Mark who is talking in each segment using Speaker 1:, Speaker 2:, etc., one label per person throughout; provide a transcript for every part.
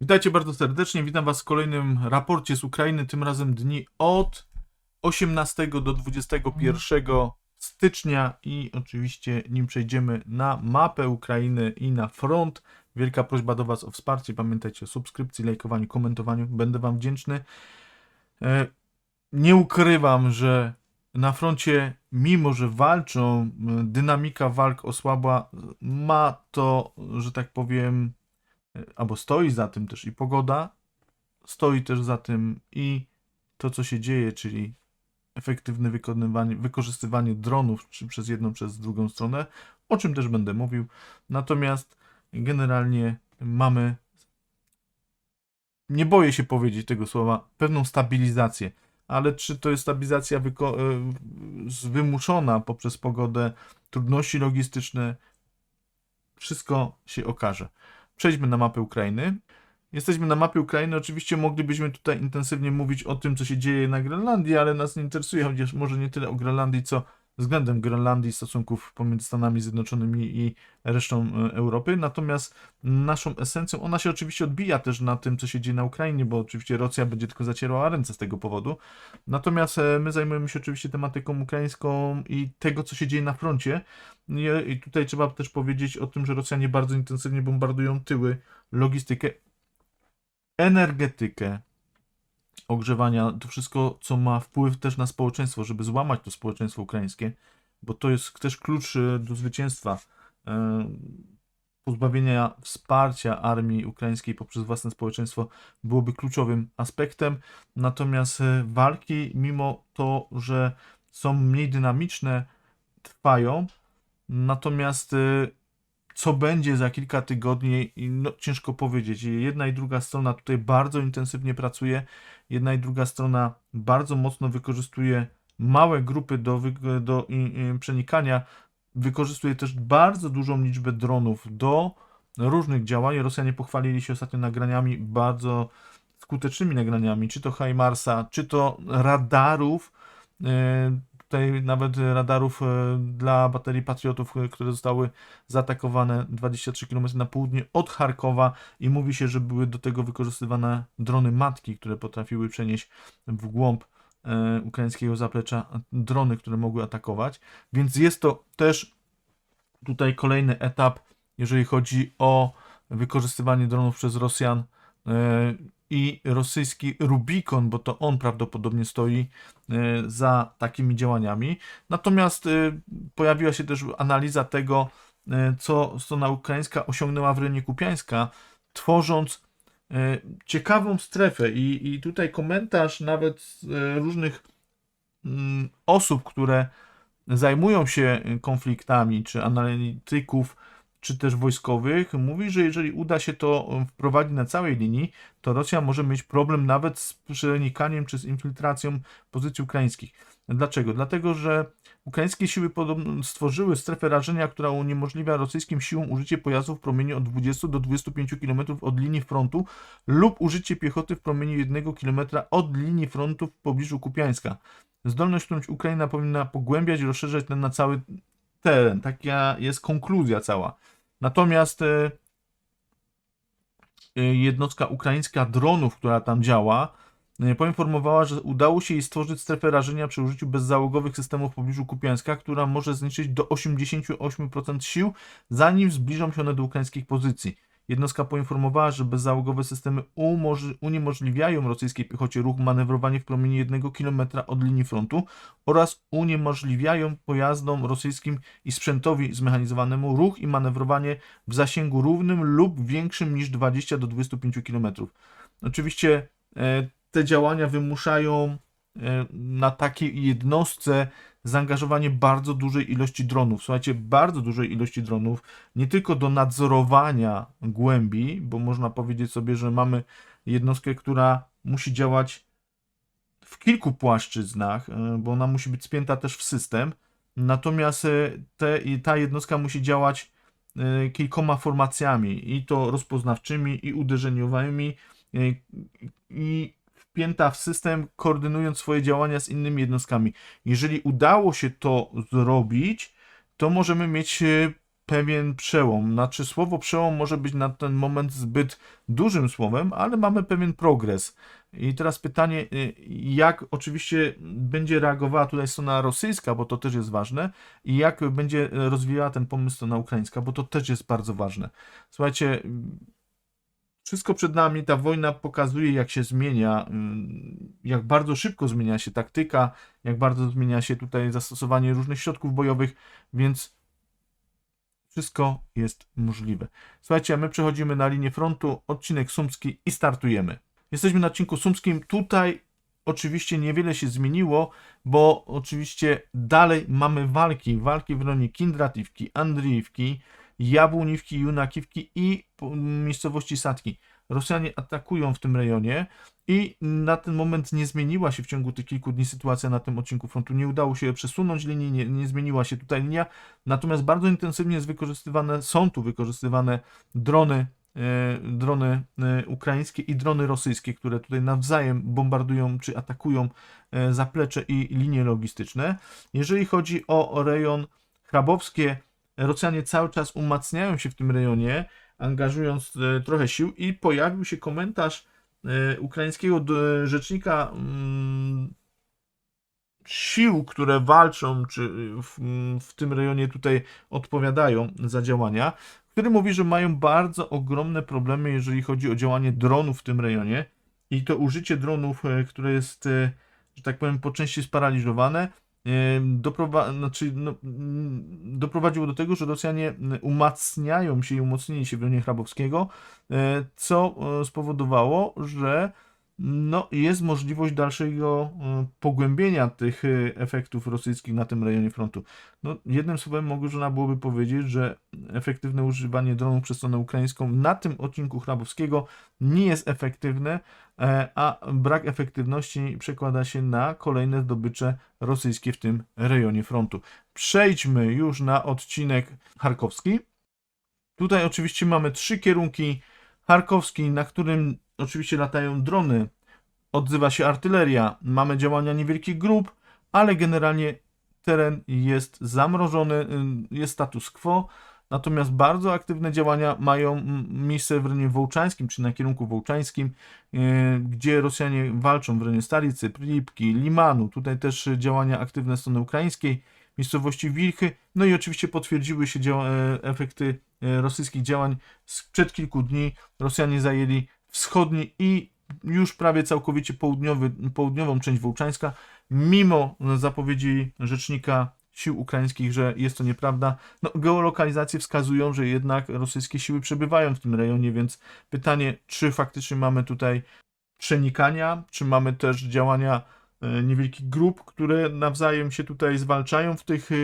Speaker 1: Witajcie bardzo serdecznie. Witam Was w kolejnym raporcie z Ukrainy. Tym razem dni od 18 do 21 stycznia i oczywiście nim przejdziemy na mapę Ukrainy i na front. Wielka prośba do Was o wsparcie. Pamiętajcie o subskrypcji, lajkowaniu, komentowaniu. Będę Wam wdzięczny. E, Nie ukrywam, że na froncie, mimo że walczą, m, dynamika walk osłabła, ma to, że tak powiem, albo stoi za tym też i pogoda, stoi też za tym i to, co się dzieje, czyli efektywne wykonywanie, wykorzystywanie dronów, czy przez jedną, przez drugą stronę, o czym też będę mówił. Natomiast generalnie mamy, nie boję się powiedzieć tego słowa, pewną stabilizację. Ale czy to jest stabilizacja e, wymuszona poprzez pogodę, trudności logistyczne, wszystko się okaże. Przejdźmy na mapę Ukrainy. Jesteśmy na mapie Ukrainy. Oczywiście moglibyśmy tutaj intensywnie mówić o tym, co się dzieje na Grenlandii, ale nas nie interesuje, chociaż może nie tyle o Grenlandii, co względem Grenlandii, stosunków pomiędzy Stanami Zjednoczonymi i resztą e, Europy. Natomiast naszą esencją, ona się oczywiście odbija też na tym, co się dzieje na Ukrainie, bo oczywiście Rosja będzie tylko zacierała ręce z tego powodu. Natomiast e, my zajmujemy się oczywiście tematyką ukraińską i tego, co się dzieje na froncie. I tutaj trzeba też powiedzieć o tym, że Rosjanie bardzo intensywnie bombardują tyły, logistykę, energetykę, ogrzewania, to wszystko, co ma wpływ też na społeczeństwo, żeby złamać to społeczeństwo ukraińskie, bo to jest też klucz e, do zwycięstwa. e, Pozbawienia wsparcia armii ukraińskiej poprzez własne społeczeństwo byłoby kluczowym aspektem. Natomiast e, walki, mimo to, że są mniej dynamiczne, trwają. Natomiast co będzie za kilka tygodni, no, ciężko powiedzieć. Jedna i druga strona tutaj bardzo intensywnie pracuje. Jedna i druga strona bardzo mocno wykorzystuje małe grupy do, do przenikania. Wykorzystuje też bardzo dużą liczbę dronów do różnych działań. Rosjanie pochwalili się ostatnio nagraniami bardzo skutecznymi nagraniami, czy to HIMARSa, czy to radarów. Tutaj nawet radarów e, dla baterii Patriotów, e, które zostały zaatakowane 23 km na południe od Charkowa i mówi się, że były do tego wykorzystywane drony matki, które potrafiły przenieść w głąb e, ukraińskiego zaplecza drony, które mogły atakować. Więc jest to też tutaj kolejny etap, jeżeli chodzi o wykorzystywanie dronów przez Rosjan i rosyjski Rubikon, bo to on prawdopodobnie stoi e, za takimi działaniami. Natomiast e, pojawiła się też analiza tego, e, co strona ukraińska osiągnęła w rejonie Kupiańska, tworząc ciekawą strefę. I, i tutaj komentarz nawet różnych mm, osób, które zajmują się konfliktami, czy analityków, czy też wojskowych, mówi, że jeżeli uda się to y, wprowadzić na całej linii, to Rosja może mieć problem nawet z przenikaniem czy z infiltracją pozycji ukraińskich. Dlaczego? Dlatego, że ukraińskie siły stworzyły strefę rażenia, która uniemożliwia rosyjskim siłom użycie pojazdów w promieniu od 20 do 25 km od linii frontu lub użycie piechoty w promieniu 1 km od linii frontu w pobliżu Kupiańska. Zdolność, którą Ukraina powinna pogłębiać i rozszerzać ten na cały teren. Taka jest konkluzja cała. Natomiast e, e, jednostka ukraińska dronów, która tam działa, e, poinformowała, że udało się jej stworzyć strefę rażenia przy użyciu bezzałogowych systemów w pobliżu Kupiańska, która może zniszczyć do 88% sił, zanim zbliżą się one do ukraińskich pozycji. Jednostka poinformowała, że bezzałogowe systemy uniemożliwiają rosyjskiej piechocie ruch manewrowanie w promieniu 1 km od linii frontu oraz uniemożliwiają pojazdom rosyjskim i sprzętowi zmechanizowanemu ruch i manewrowanie w zasięgu równym lub większym niż 20 do 25 km. Oczywiście e, te działania wymuszają e, na takiej jednostce zaangażowanie bardzo dużej ilości dronów. Słuchajcie, bardzo dużej ilości dronów, nie tylko do nadzorowania głębi, bo można powiedzieć sobie, że mamy jednostkę, która musi działać w kilku płaszczyznach, e, bo ona musi być spięta też w system. Natomiast e, te, ta jednostka musi działać e, kilkoma formacjami, i to rozpoznawczymi, i uderzeniowymi, i wpięta w system, koordynując swoje działania z innymi jednostkami. Jeżeli udało się to zrobić, to możemy mieć e, pewien przełom. Znaczy, słowo przełom może być na ten moment zbyt dużym słowem, ale mamy pewien progres. I teraz pytanie, y, jak oczywiście będzie reagowała tutaj strona rosyjska, bo to też jest ważne, i jak będzie rozwijała ten pomysł strona ukraińska, bo to też jest bardzo ważne. Słuchajcie, wszystko przed nami, ta wojna pokazuje, jak się zmienia, ym, jak bardzo szybko zmienia się taktyka, jak bardzo zmienia się tutaj zastosowanie różnych środków bojowych, więc wszystko jest możliwe. Słuchajcie, my przechodzimy na linię frontu, odcinek sumski i startujemy. Jesteśmy na odcinku sumskim. Tutaj oczywiście niewiele się zmieniło, bo oczywiście dalej mamy walki. Walki w rejonie Kindratiwki, Andriiwki, Jabłoniwki, Junakiwki i miejscowości Satki. Rosjanie atakują w tym rejonie i na ten moment nie zmieniła się w ciągu tych kilku dni sytuacja na tym odcinku frontu. Nie udało się przesunąć linii, nie, nie zmieniła się tutaj linia, natomiast bardzo intensywnie jest wykorzystywane, są tu wykorzystywane drony, e, drony e, ukraińskie i drony rosyjskie, które tutaj nawzajem bombardują czy atakują e, zaplecze i linie logistyczne. Jeżeli chodzi o rejon Chrabowskie, Rosjanie cały czas umacniają się w tym rejonie, angażując e, trochę sił i pojawił się komentarz e, ukraińskiego d- rzecznika mm, sił, które walczą, czy w, w tym rejonie tutaj odpowiadają za działania, który mówi, że mają bardzo ogromne problemy, jeżeli chodzi o działanie dronów w tym rejonie. I to użycie dronów, e, które jest, e, że tak powiem, po części sparaliżowane, e, doprowa- znaczy, no, mm, doprowadziło do tego, że Rosjanie mm, umacniają się i umocnili się w rejonie Chrabowskiego, e, co e, spowodowało, że no, jest możliwość dalszego e, pogłębienia tych e, efektów rosyjskich na tym rejonie frontu. No, jednym słowem można byłoby powiedzieć, że efektywne używanie dronów przez stronę ukraińską na tym odcinku Chrabowskiego nie jest efektywne, e, a brak efektywności przekłada się na kolejne zdobycze rosyjskie w tym rejonie frontu. Przejdźmy już na odcinek charkowski. Tutaj oczywiście mamy trzy kierunki. Charkowski, na którym oczywiście latają drony, odzywa się artyleria, mamy działania niewielkich grup, ale generalnie teren jest zamrożony, y, jest status quo. Natomiast bardzo aktywne działania mają miejsce w rejonie wołczańskim, czy na kierunku wołczańskim, y, gdzie Rosjanie walczą w rejonie Staricy, Pripki, Limanu. Tutaj też działania aktywne strony ukraińskiej, miejscowości Wilchy. No i oczywiście potwierdziły się e, efekty e, rosyjskich działań sprzed kilku dni. Rosjanie zajęli wschodni i już prawie całkowicie południowy, południową część Wołczańska, mimo zapowiedzi rzecznika sił ukraińskich, że jest to nieprawda. No, geolokalizacje wskazują, że jednak rosyjskie siły przebywają w tym rejonie, więc pytanie, czy faktycznie mamy tutaj przenikania, czy mamy też działania e, niewielkich grup, które nawzajem się tutaj zwalczają w tych e,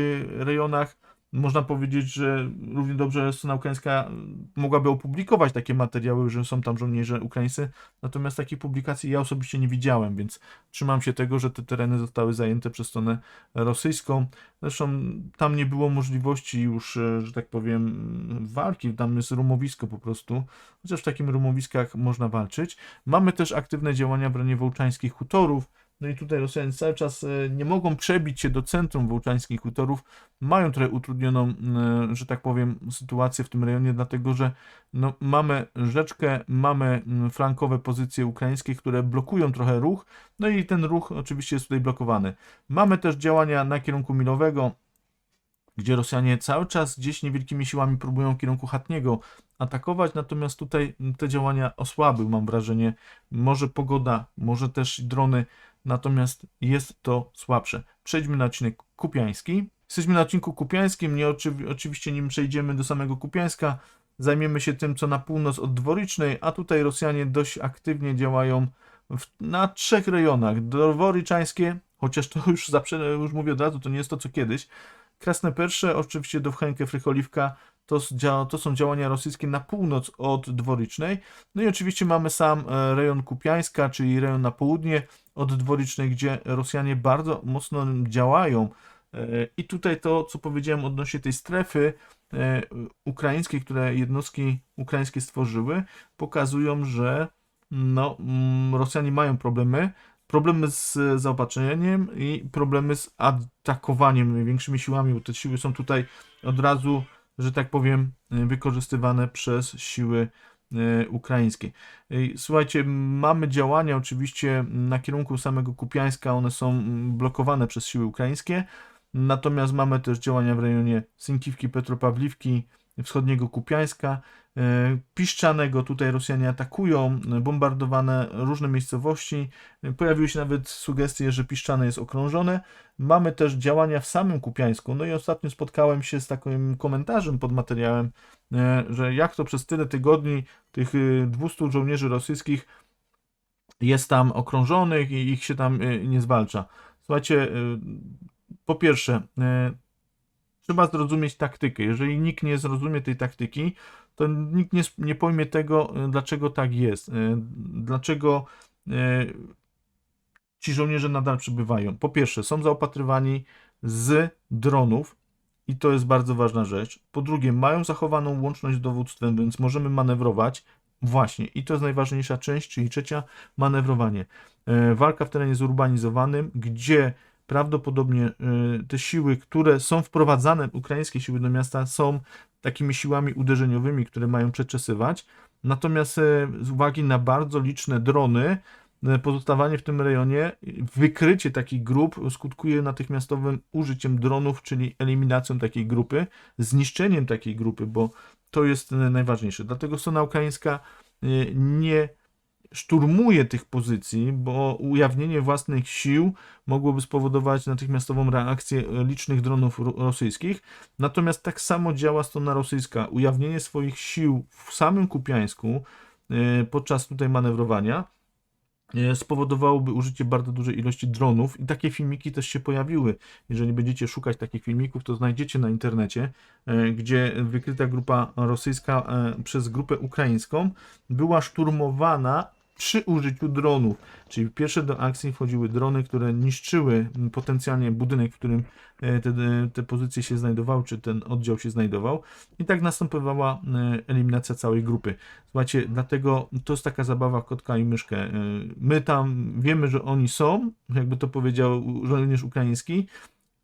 Speaker 1: rejonach. Można powiedzieć, że równie dobrze strona ukraińska mogłaby opublikować takie materiały, że są tam żołnierze ukraińscy, natomiast takiej publikacji ja osobiście nie widziałem, więc trzymam się tego, że te tereny zostały zajęte przez stronę rosyjską. Zresztą tam nie było możliwości już, e, że tak powiem, walki, tam jest rumowisko po prostu, chociaż w takim rumowiskach można walczyć. Mamy też aktywne działania w wołczańskich hutorów, no i tutaj Rosjanie cały czas e, nie mogą przebić się do centrum wołczańskich hutorów. Mają trochę utrudnioną, e, że tak powiem, sytuację w tym rejonie, dlatego że no, mamy rzeczkę, mamy flankowe pozycje ukraińskie, które blokują trochę ruch, no i ten ruch oczywiście jest tutaj blokowany. Mamy też działania na kierunku milowego, gdzie Rosjanie cały czas gdzieś niewielkimi siłami próbują w kierunku Chatniego atakować, natomiast tutaj te działania osłabił, mam wrażenie, może pogoda, może też drony, natomiast jest to słabsze. Przejdźmy na odcinek kupiański. Jesteśmy na odcinku kupiańskim, nie oczywi- oczywiście nim przejdziemy do samego Kupiańska, zajmiemy się tym, co na północ od Dworycznej, a tutaj Rosjanie dość aktywnie działają w, na trzech rejonach. Dworyczańskie, chociaż to już, zaprze- już mówię od razu, to nie jest to, co kiedyś. Krasne Persze, oczywiście Dowchenkę, Frycholiwka, to, to są działania rosyjskie na północ od Dworycznej. No i oczywiście mamy sam e, rejon Kupiańska, czyli rejon na południe od Dworycznej, gdzie Rosjanie bardzo mocno działają. E, I tutaj to, co powiedziałem odnośnie tej strefy e, ukraińskiej, które jednostki ukraińskie stworzyły, pokazują, że no, Rosjanie mają problemy. Problemy z zaopatrzeniem i problemy z atakowaniem największymi siłami, bo te siły są tutaj od razu że tak powiem, y, wykorzystywane przez siły y, ukraińskie. Y, Słuchajcie, mamy działania oczywiście na kierunku samego Kupiańska, one są mm, blokowane przez siły ukraińskie, natomiast mamy też działania w rejonie Synkiwki, Petropawliwki, wschodniego Kupiańska, Piszczanego. Tutaj Rosjanie atakują, e, bombardowane różne miejscowości. E, Pojawiły się nawet sugestie, że Piszczane jest okrążone. Mamy też działania w samym Kupiańsku. No i ostatnio spotkałem się z takim komentarzem pod materiałem, e, że jak to przez tyle tygodni tych e, 200 żołnierzy rosyjskich jest tam okrążonych i ich się tam e, nie zwalcza. Słuchajcie, e, po pierwsze, e, trzeba zrozumieć taktykę. Jeżeli nikt nie zrozumie tej taktyki, to nikt nie, nie pojmie tego, e, dlaczego tak jest. e, Dlaczego e, ci żołnierze nadal przybywają. Po pierwsze, są zaopatrywani z dronów i to jest bardzo ważna rzecz. Po drugie, mają zachowaną łączność z dowództwem, więc możemy manewrować. Właśnie, i to jest najważniejsza część, czyli trzecia, manewrowanie. Walka w terenie zurbanizowanym, gdzie prawdopodobnie te siły, które są wprowadzane, ukraińskie siły do miasta, są takimi siłami uderzeniowymi, które mają przeczesywać. Natomiast e, z uwagi na bardzo liczne drony, e, pozostawanie w tym rejonie, wykrycie takich grup skutkuje natychmiastowym użyciem dronów, czyli eliminacją takiej grupy, zniszczeniem takiej grupy, bo to jest e, najważniejsze. Dlatego strona ukraińska nie szturmuje tych pozycji, bo ujawnienie własnych sił mogłoby spowodować natychmiastową reakcję licznych dronów ro- rosyjskich. Natomiast tak samo działa strona rosyjska. Ujawnienie swoich sił w samym Kupiańsku e, podczas tutaj manewrowania e, spowodowałoby użycie bardzo dużej ilości dronów i takie filmiki też się pojawiły. Jeżeli będziecie szukać takich filmików, to znajdziecie na internecie, e, gdzie wykryta grupa rosyjska przez grupę ukraińską była szturmowana przy użyciu dronów. Czyli pierwsze do akcji wchodziły drony, które niszczyły potencjalnie budynek, w którym e, te, te pozycje się znajdowały, czy ten oddział się znajdował. I tak następowała e, eliminacja całej grupy. Słuchajcie, dlatego to jest taka zabawa kotka i myszkę. E, My tam wiemy, że oni są, jakby to powiedział żołnierz ukraiński,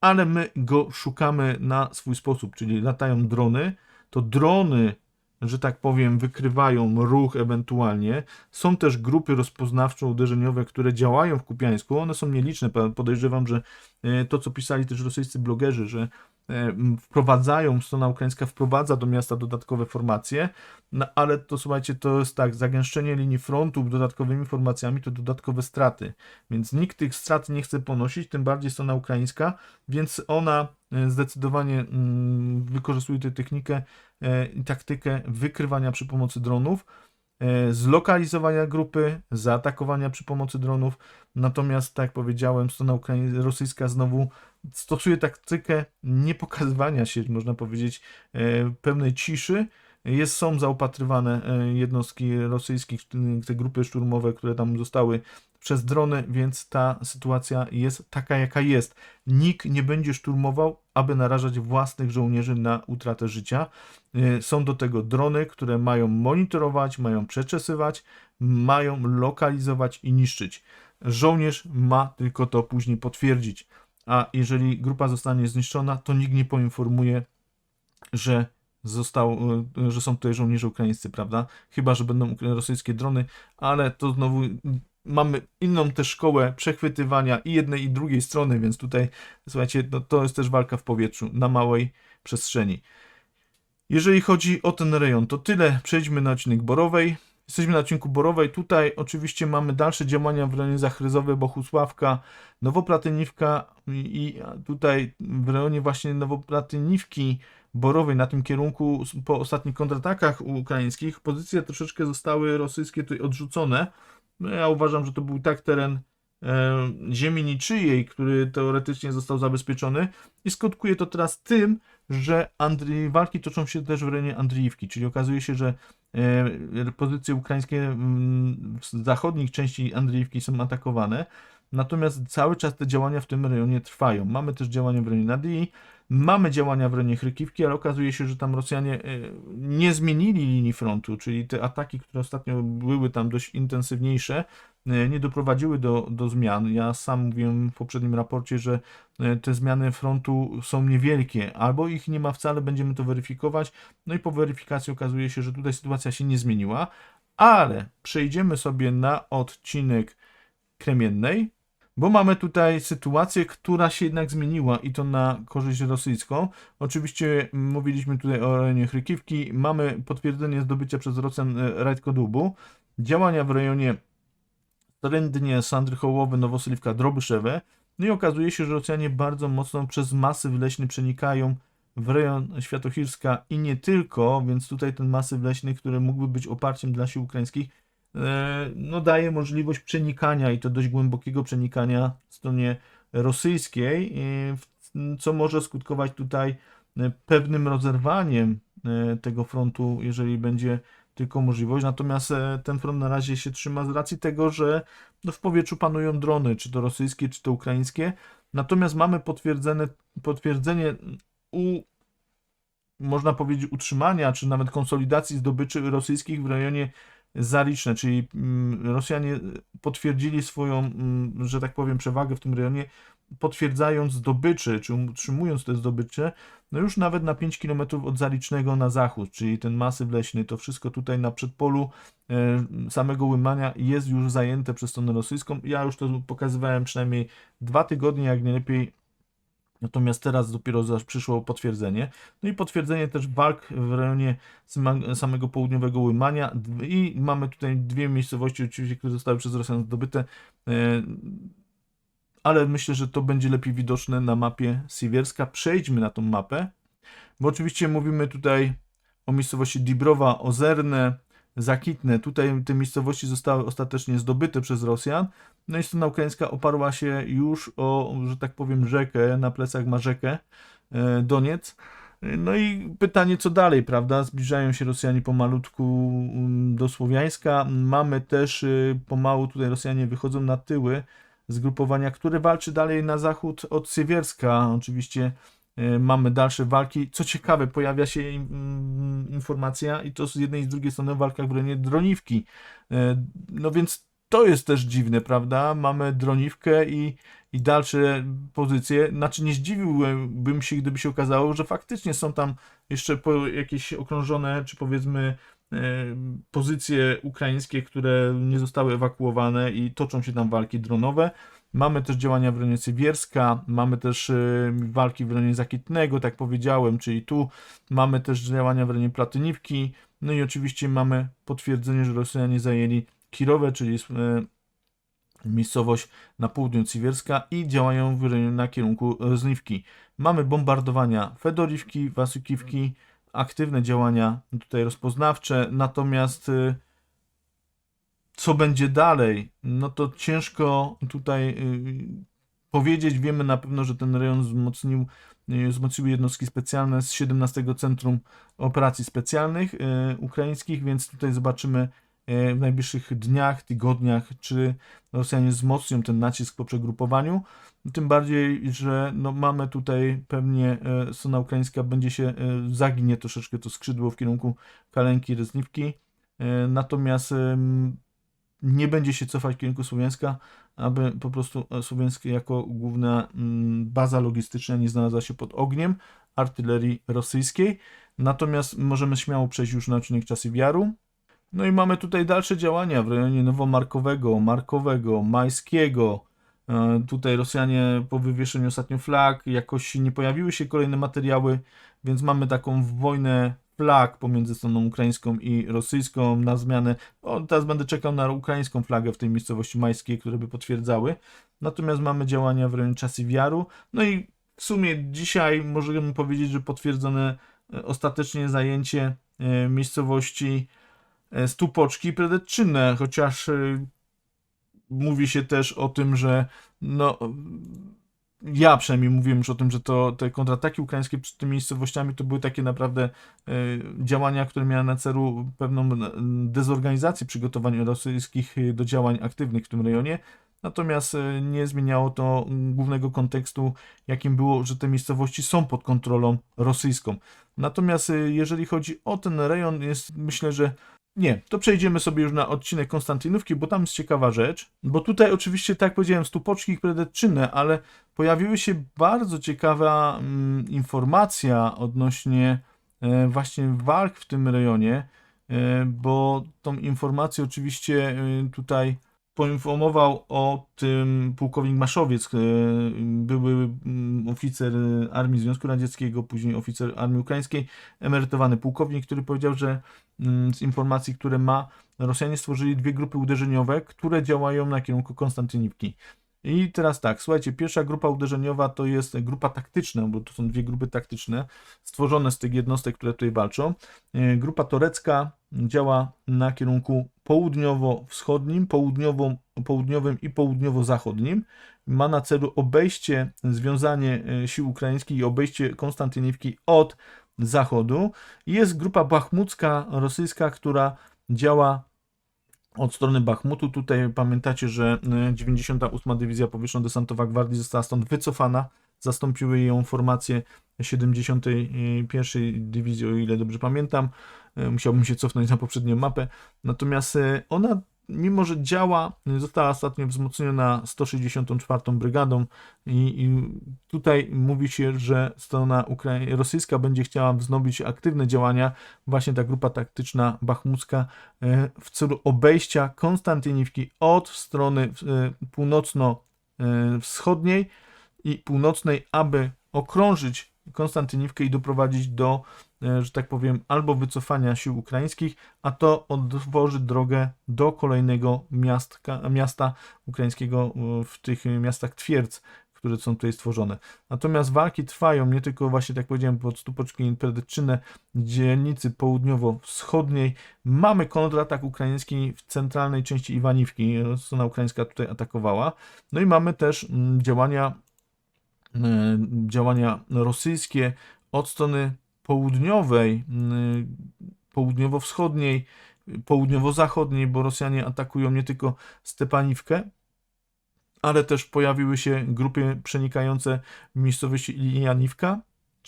Speaker 1: ale my go szukamy na swój sposób, czyli latają drony, to drony, że tak powiem, wykrywają ruch ewentualnie. Są też grupy rozpoznawczo-uderzeniowe, które działają w Kupiańsku. One są nieliczne. Po- Podejrzewam, że e, to, co pisali też rosyjscy blogerzy, że wprowadzają, strona ukraińska wprowadza do miasta dodatkowe formacje, no, ale to słuchajcie, to jest tak, zagęszczenie linii frontu dodatkowymi formacjami to dodatkowe straty, więc nikt tych strat nie chce ponosić, tym bardziej strona ukraińska, więc ona e, zdecydowanie mm, wykorzystuje tę technikę e, i taktykę wykrywania przy pomocy dronów, e, zlokalizowania grupy, zaatakowania przy pomocy dronów. Natomiast, tak jak powiedziałem, strona rosyjska znowu stosuje taktykę nie pokazywania się, można powiedzieć, e, pełnej ciszy. Jest, są zaopatrywane e, jednostki rosyjskie, te grupy szturmowe, które tam zostały przez drony, więc ta sytuacja jest taka, jaka jest. Nikt nie będzie szturmował, aby narażać własnych żołnierzy na utratę życia. E, Są do tego drony, które mają monitorować, mają przeczesywać, mają lokalizować i niszczyć. Żołnierz ma tylko to później potwierdzić. A jeżeli grupa zostanie zniszczona, to nikt nie poinformuje, że został, e, że są tutaj żołnierze ukraińscy, prawda? Chyba, że będą rosyjskie drony, ale to znowu mamy inną też szkołę przechwytywania i jednej i drugiej strony, więc tutaj słuchajcie, no, to jest też walka w powietrzu na małej przestrzeni. Jeżeli chodzi o ten rejon, to tyle. Przejdźmy na odcinek Borowej. Jesteśmy na odcinku Borowej. Tutaj oczywiście mamy dalsze działania w rejonie Zachryzowe, Bohusławka, Nowoplatyniwka i tutaj w rejonie właśnie Nowoplatyniwki Borowej na tym kierunku po ostatnich kontratakach ukraińskich pozycje troszeczkę zostały rosyjskie tutaj odrzucone. No ja uważam, że to był tak teren ziemi niczyjej, który teoretycznie został zabezpieczony i skutkuje to teraz tym, że Andrii, walki toczą się też w rejonie Andriiwki, czyli okazuje się, że e, pozycje ukraińskie mm, w zachodnich części Andriiwki są atakowane. Natomiast cały czas te działania w tym rejonie trwają. Mamy też działania w rejonie Nadii, mamy działania w rejonie Chrykiwki, ale okazuje się, że tam Rosjanie e, nie zmienili linii frontu, czyli te ataki, które ostatnio były tam dość intensywniejsze, e, nie doprowadziły do, do zmian. Ja sam mówiłem w poprzednim raporcie, że e, te zmiany frontu są niewielkie, albo ich nie ma wcale, będziemy to weryfikować. No i po weryfikacji okazuje się, że tutaj sytuacja się nie zmieniła, ale przejdziemy sobie na odcinek Kremiennej, bo mamy tutaj sytuację, która się jednak zmieniła i to na korzyść rosyjską. Oczywiście mówiliśmy tutaj o rejonie Chrykiwki, mamy potwierdzenie zdobycia przez Rosjan e, Rajtkodubu, działania w rejonie Starendnie, Sandrychołowy, Nowosylivka, Drobyszewe. No i okazuje się, że Rosjanie bardzo mocno przez masyw leśny przenikają w rejon Świętochirska i nie tylko, więc tutaj ten masyw leśny, który mógłby być oparciem dla sił ukraińskich, no daje możliwość przenikania i to dość głębokiego przenikania w stronie rosyjskiej, e, co może skutkować tutaj e, pewnym rozerwaniem e, tego frontu, jeżeli będzie tylko możliwość. Natomiast e, ten front na razie się trzyma z racji tego, że no, w powietrzu panują drony, czy to rosyjskie, czy to ukraińskie. Natomiast mamy potwierdzone, potwierdzenie u, można powiedzieć, utrzymania, czy nawet konsolidacji zdobyczy rosyjskich w rejonie Zariczne, czyli mm, Rosjanie potwierdzili swoją, mm, że tak powiem, przewagę w tym rejonie, potwierdzając zdobyczy, czy utrzymując te zdobycze, no już nawet na 5 km od Zalicznego na zachód, czyli ten masyw leśny, to wszystko tutaj na przedpolu e, samego Łymania jest już zajęte przez stronę rosyjską. Ja już to pokazywałem przynajmniej dwa tygodnie, jak nie lepiej Natomiast teraz dopiero przyszło potwierdzenie. No i potwierdzenie też walk w rejonie samego południowego Łymania. I mamy tutaj dwie miejscowości, oczywiście, które zostały przez Rosjan zdobyte. e, Ale myślę, że to będzie lepiej widoczne na mapie Siewierska. Przejdźmy na tą mapę, bo oczywiście mówimy tutaj o miejscowości Dibrowa, Ozerne, Zakitne. Tutaj te miejscowości zostały ostatecznie zdobyte przez Rosjan. No i strona ukraińska oparła się już o, że tak powiem, rzekę, na plecach ma rzekę e, Doniec. No i pytanie, co dalej, prawda? Zbliżają się Rosjanie pomalutku mm, do Słowiańska. Mamy też y, pomału tutaj Rosjanie wychodzą na tyły zgrupowania, które walczy dalej na zachód od Siewierska. Oczywiście mamy dalsze walki. Co ciekawe, pojawia się mm, informacja i to z jednej i z drugiej strony o walkach w rejonie Droniwki. Y, No więc to jest też dziwne, prawda? Mamy droniwkę i, i dalsze pozycje. Znaczy, nie zdziwiłbym się, gdyby się okazało, że faktycznie są tam jeszcze jakieś okrążone, czy powiedzmy, e, pozycje ukraińskie, które nie zostały ewakuowane i toczą się tam walki dronowe. Mamy też działania w rejonie Sybierska, mamy też e, walki w rejonie Zakitnego, tak powiedziałem, czyli tu mamy też działania w rejonie Platyniwki. No i oczywiście mamy potwierdzenie, że Rosjanie zajęli Kirowe, czyli e, miejscowość na południu Siewierska i działają w na kierunku Zniwki. Mamy bombardowania Fedorivki, Wasukiwki, aktywne działania tutaj rozpoznawcze, natomiast y, co będzie dalej, no to ciężko tutaj y, powiedzieć. Wiemy na pewno, że ten rejon wzmocnił, y, wzmocniły jednostki specjalne z 17 Centrum Operacji Specjalnych y, ukraińskich, więc tutaj zobaczymy w najbliższych dniach, tygodniach, czy Rosjanie wzmocnią ten nacisk po przegrupowaniu. Tym bardziej, że no mamy tutaj pewnie strona ukraińska będzie się zaginie troszeczkę to skrzydło w kierunku Kalenki, Rezniwki. Natomiast nie będzie się cofać kierunku Słowiańska, aby po prostu e, Słowiańskie jako główna mm, baza logistyczna nie znalazła się pod ogniem artylerii rosyjskiej. Natomiast możemy śmiało przejść już na odcinek Czasy Wiaru. No i mamy tutaj dalsze działania w rejonie Nowomarkowego, Markowego, Majskiego. E, Tutaj Rosjanie po wywieszeniu ostatnio flag jakoś nie pojawiły się kolejne materiały, więc mamy taką wojnę flag pomiędzy stroną ukraińską i rosyjską na zmianę. O, teraz będę czekał na ukraińską flagę w tej miejscowości majskiej, które by potwierdzały. Natomiast mamy działania w rejonie Czasiwiaru. No i w sumie dzisiaj możemy powiedzieć, że potwierdzone e, ostatecznie zajęcie e, miejscowości e, Stupoczki i Predetczynne, chociaż mówi się też o tym, że no, ja przynajmniej mówiłem już o tym, że to te kontrataki ukraińskie przed tymi miejscowościami to były takie naprawdę e, działania, które miały na celu pewną e, dezorganizację przygotowań rosyjskich e, do działań aktywnych w tym rejonie. natomiast nie zmieniało to głównego kontekstu, jakim było, że te miejscowości są pod kontrolą rosyjską. Natomiast jeżeli chodzi o ten rejon, jest myślę, że nie, to przejdziemy sobie już na odcinek Konstantynówki, bo tam jest ciekawa rzecz. Bo tutaj oczywiście, tak jak powiedziałem, stupoczki predetczynne, ale pojawiły się bardzo ciekawa mm, informacja odnośnie e, właśnie walk w tym rejonie, e, bo tą informację oczywiście e, tutaj poinformował o tym pułkownik Maszowiec, e, były mm, oficer Armii Związku Radzieckiego, później oficer Armii Ukraińskiej, emerytowany pułkownik, który powiedział, że mm, z informacji, które ma, Rosjanie stworzyli dwie grupy uderzeniowe, które działają na kierunku Konstantyniwki. I teraz tak, słuchajcie, pierwsza grupa uderzeniowa to jest grupa taktyczna, bo to są dwie grupy taktyczne, stworzone z tych jednostek, które tutaj walczą. E, Grupa torecka działa na kierunku południowo-wschodnim, południowo, południowym i południowo-zachodnim. Ma na celu obejście, związanie e, sił ukraińskich i obejście Konstantyniwki od zachodu. Jest grupa bachmucka rosyjska, która działa od strony Bachmutu. Tutaj pamiętacie, że e, 98. Dywizja Powietrzno-Desantowa Gwardii została stąd wycofana. Zastąpiły ją formacje 71. Dywizji, o ile dobrze pamiętam. E, Musiałbym się cofnąć na poprzednią mapę. Natomiast e, ona, mimo że działa, e, została ostatnio wzmocniona 164. Brygadą i, i tutaj mówi się, że strona Ukrai- rosyjska będzie chciała wznowić aktywne działania, właśnie ta grupa taktyczna bachmucka e, w celu obejścia Konstantyniwki od strony e, północno-wschodniej i północnej, aby okrążyć Konstantyniwkę i doprowadzić do, e, że tak powiem, albo wycofania sił ukraińskich, a to otworzy drogę do kolejnego miastka, miasta ukraińskiego e, w tych miastach twierdz, które są tutaj stworzone. Natomiast walki trwają nie tylko właśnie, tak powiedziałem, pod Stupoczki Predetczynne, dzielnicy południowo-wschodniej. Mamy kontratak ukraiński w centralnej części Iwaniwki. Strona ukraińska tutaj atakowała. No i mamy też mm, działania e, działania rosyjskie od strony południowej, mm, południowo-wschodniej, południowo-zachodniej, bo Rosjanie atakują nie tylko Stepaniwkę, ale też pojawiły się grupy przenikające miejscowości Ilianiwka,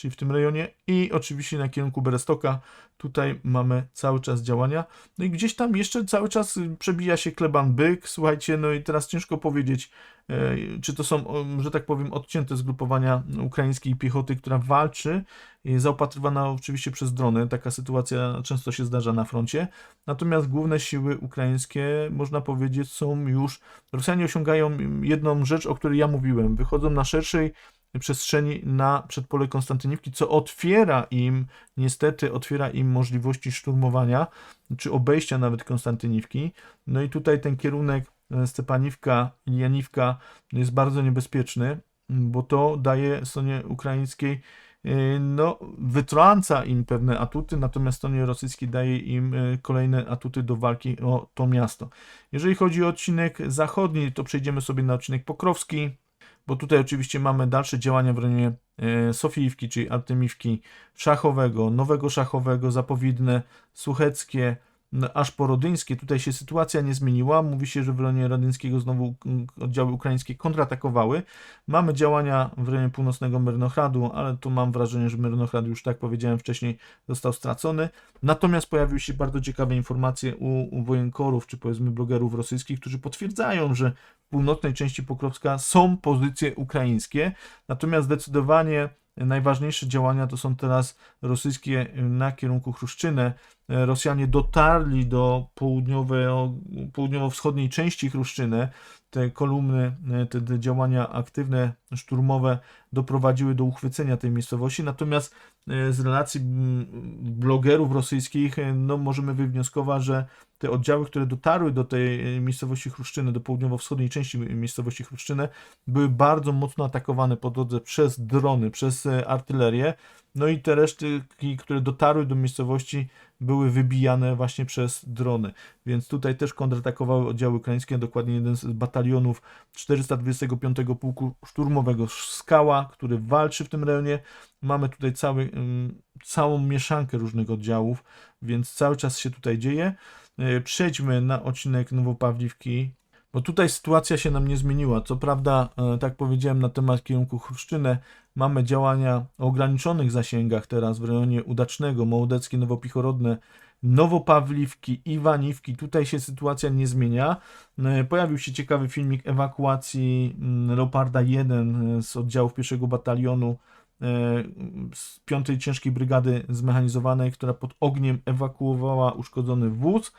Speaker 1: czyli w tym rejonie i oczywiście na kierunku Berestoka. Tutaj mamy cały czas działania. No i gdzieś tam jeszcze cały czas y, przebija się Kleban Byk. Słuchajcie, no i teraz ciężko powiedzieć, e, czy to są, że tak powiem, odcięte zgrupowania ukraińskiej piechoty, która walczy, e, zaopatrywana oczywiście przez drony. Taka sytuacja często się zdarza na froncie. Natomiast główne siły ukraińskie, można powiedzieć, są już. Rosjanie osiągają jedną rzecz, o której ja mówiłem. Wychodzą na szerszej przestrzeni na przedpole Konstantyniwki, co otwiera im, niestety, otwiera im możliwości szturmowania, czy obejścia nawet Konstantyniwki. No i tutaj ten kierunek e, Stepaniwka, Ilianiwka jest bardzo niebezpieczny, bo to daje stronie ukraińskiej e, no, wytrąca im pewne atuty, natomiast stronie rosyjskiej daje im e, kolejne atuty do walki o to miasto. Jeżeli chodzi o odcinek zachodni, to przejdziemy sobie na odcinek pokrowski, bo tutaj oczywiście mamy dalsze działania w rejonie e, Sofiiwki, czyli Artemiwki, Szachowego, Nowego Szachowego, Zapowiedne, Sucheckie, aż po Rodyńskie. Tutaj się sytuacja nie zmieniła. Mówi się, że w rejonie Rodyńskiego znowu mm, oddziały ukraińskie kontratakowały. Mamy działania w rejonie północnego Myrnochradu, ale tu mam wrażenie, że Myrnochrad już, tak powiedziałem wcześniej, został stracony. Natomiast pojawiły się bardzo ciekawe informacje u, u wojenkorów, czy powiedzmy blogerów rosyjskich, którzy potwierdzają, że w północnej części Pokrowska są pozycje ukraińskie, natomiast zdecydowanie najważniejsze działania to są teraz rosyjskie na kierunku Chruszczynę. Rosjanie dotarli do południowo- południowo-wschodniej części Chruszczyny. Te kolumny, te, te działania aktywne, szturmowe doprowadziły do uchwycenia tej miejscowości. Natomiast e, z relacji blogerów rosyjskich e, no, możemy wywnioskować, że te oddziały, które dotarły do tej e, miejscowości Chruszczyny, do południowo-wschodniej części miejscowości Chruszczyny, były bardzo mocno atakowane po drodze przez drony, przez e, artylerię. No i te reszty, które dotarły do miejscowości, były wybijane właśnie przez drony. Więc tutaj też kontratakowały oddziały ukraińskie, dokładnie jeden z batalionów 425 Pułku Szturmowego Skała, który walczy w tym rejonie. Mamy tutaj cały, całą mieszankę różnych oddziałów, więc cały czas się tutaj dzieje. E, Przejdźmy na odcinek Nowopawliwki. Bo tutaj sytuacja się nam nie zmieniła. Co prawda, e, tak powiedziałem na temat kierunku Chruszczynę, mamy działania o ograniczonych zasięgach teraz w rejonie Udacznego, Mołdeckie, Nowopichorodne, Nowopawliwki, Iwaniwki. Tutaj się sytuacja nie zmienia. E, Pojawił się ciekawy filmik ewakuacji mm, Leoparda 1 e, z oddziałów pierwszego batalionu e, z 5 Ciężkiej Brygady Zmechanizowanej, która pod ogniem ewakuowała uszkodzony wóz.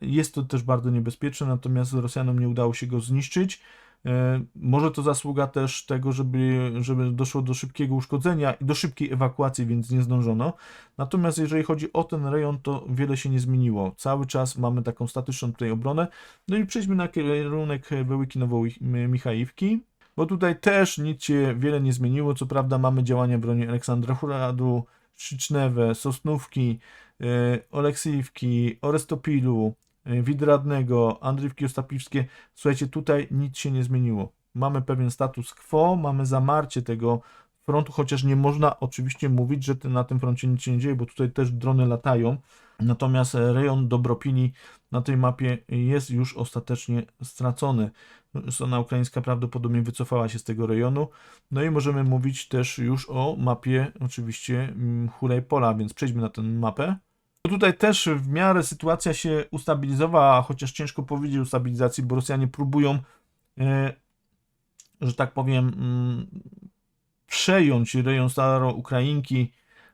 Speaker 1: Jest to też bardzo niebezpieczne, natomiast Rosjanom nie udało się go zniszczyć. E, Może to zasługa też tego, żeby, żeby doszło do szybkiego uszkodzenia i do szybkiej ewakuacji, więc nie zdążono. Natomiast jeżeli chodzi o ten rejon, to wiele się nie zmieniło. Cały czas mamy taką statyczną tutaj obronę. No i przejdźmy na kierunek Bełyki Nowo-Michajówki, bo tutaj też nic się wiele nie zmieniło. Co prawda mamy działania w rejonie Aleksandra Huradu, Trzycznewe, Sosnówki, e, Oleksijówki, Orestopilu, Widradnego, Andrywki Ostapiwskie. Słuchajcie, tutaj nic się nie zmieniło. Mamy pewien status quo, mamy zamarcie tego frontu, chociaż nie można oczywiście mówić, że na tym froncie nic się nie dzieje, bo tutaj też drony latają. Natomiast e, rejon Dobropili na tej mapie jest już ostatecznie stracony. Strona ukraińska prawdopodobnie wycofała się z tego rejonu. No i możemy mówić też już o mapie oczywiście mm, Hulejpola, więc przejdźmy na tę mapę. Tutaj też w miarę sytuacja się ustabilizowała, chociaż ciężko powiedzieć o stabilizacji, bo Rosjanie próbują, e, że tak powiem, mm, przejąć rejon Staro-Ukrainki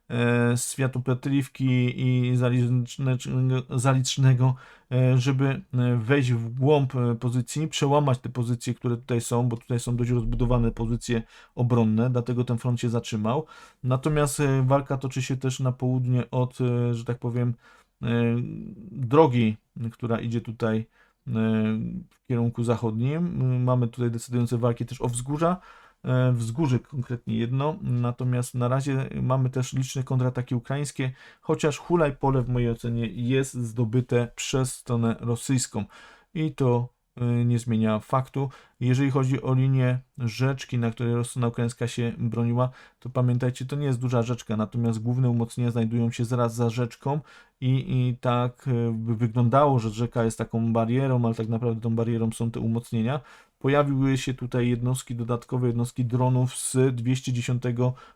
Speaker 1: e, z Światopetrywki i Zalicznego, e, żeby e, wejść w głąb pozycji, przełamać te pozycje, które tutaj są, bo tutaj są dość rozbudowane pozycje obronne, dlatego ten front się zatrzymał. Natomiast walka toczy się też na południe od, że tak powiem, drogi, która idzie tutaj w kierunku zachodnim. Mamy tutaj decydujące walki też o wzgórza, wzgórze konkretnie jedno, natomiast na razie mamy też liczne kontrataki ukraińskie, chociaż Hulaj pole w mojej ocenie jest zdobyte przez stronę rosyjską i to y, nie zmienia faktu. Jeżeli chodzi o linię rzeczki, na której strona ukraińska się broniła, to pamiętajcie, to nie jest duża rzeczka, natomiast główne umocnienia znajdują się zaraz za rzeczką i, i tak y, by wyglądało, że rzeka jest taką barierą, ale tak naprawdę tą barierą są te umocnienia. Pojawiły się tutaj jednostki, dodatkowe jednostki dronów z 210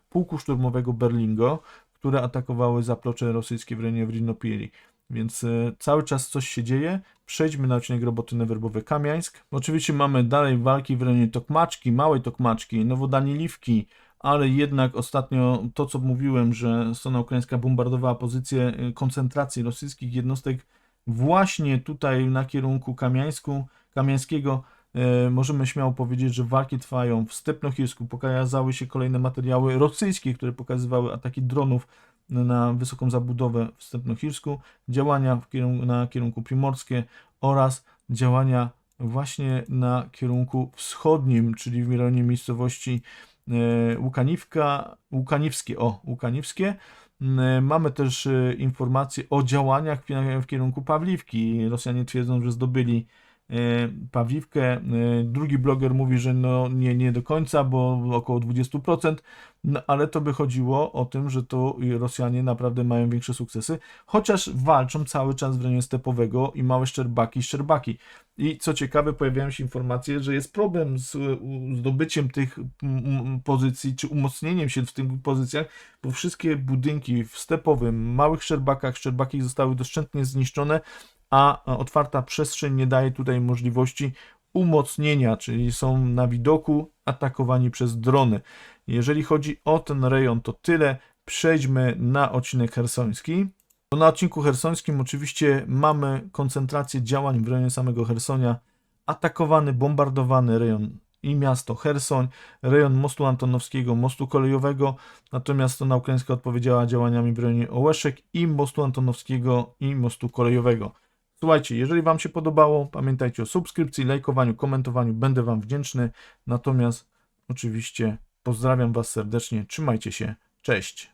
Speaker 1: Pułku Szturmowego Berlingo, które atakowały zaplocze rosyjskie w rejonie Wrinopieli. Więc e, cały czas coś się dzieje. Przejdźmy na odcinek roboty Werbowy Kamiańsk. Oczywiście mamy dalej walki w rejonie Tokmaczki, Małej Tokmaczki, Nowodaniliwki, ale jednak ostatnio to, co mówiłem, że strona ukraińska bombardowała pozycję e, koncentracji rosyjskich jednostek właśnie tutaj na kierunku Kamiańsku, Kamiańskiego, możemy śmiało powiedzieć, że walki trwają w Stepnochirsku. Pokazały się kolejne materiały rosyjskie, które pokazywały ataki dronów na wysoką zabudowę w Stepnochirsku, działania kierunku, na kierunku primorskie oraz działania właśnie na kierunku wschodnim, czyli w rejonie miejscowości e, Łukaniwka, Łukaniwskie, o, Łukaniwskie. E, Mamy też e, informacje o działaniach w kierunku Pawliwki. Rosjanie twierdzą, że zdobyli e, Pawliwkę. E, Drugi bloger mówi, że no nie, nie do końca, bo około 20%, no, ale to by chodziło o tym, że to Rosjanie naprawdę mają większe sukcesy, chociaż walczą cały czas w rejonie stepowego i małe szczerbaki, szczerbaki. I co ciekawe, pojawiają się informacje, że jest problem z zdobyciem tych pozycji, czy umocnieniem się w tych pozycjach, bo wszystkie budynki w stepowym, małych szczerbakach, szczerbaki zostały doszczętnie zniszczone, a otwarta przestrzeń nie daje tutaj możliwości umocnienia, czyli są na widoku atakowani przez drony. Jeżeli chodzi o ten rejon, to tyle. Przejdźmy na odcinek hersoński. Na odcinku hersońskim oczywiście mamy koncentrację działań w rejonie samego Hersonia. Atakowany, bombardowany rejon i miasto Hersoń, rejon mostu antonowskiego, mostu kolejowego, natomiast strona ukraińska odpowiedziała działaniami w rejonie Ołeszek i mostu antonowskiego i mostu kolejowego. Słuchajcie, jeżeli Wam się podobało, pamiętajcie o subskrypcji, lajkowaniu, komentowaniu, będę Wam wdzięczny. Natomiast oczywiście pozdrawiam Was serdecznie, trzymajcie się, cześć.